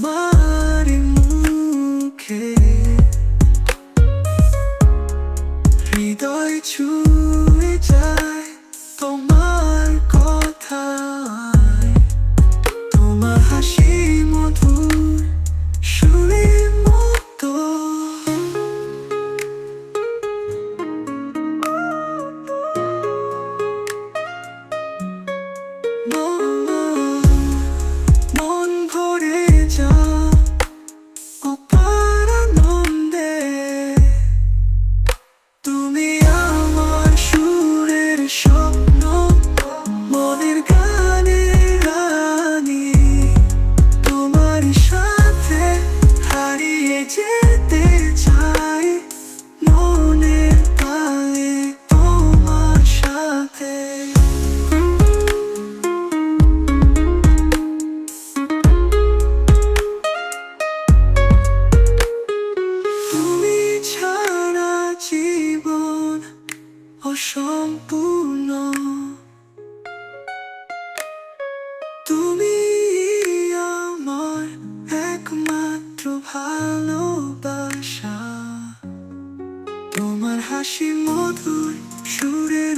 তোমার মুখে। হৃদয় ছুঁয়ে যায় তোমার কথা তোমার হাসি মধুর সুরের মতো মন changes ভালোবাসা। তোমার হাসি মধুর সুরের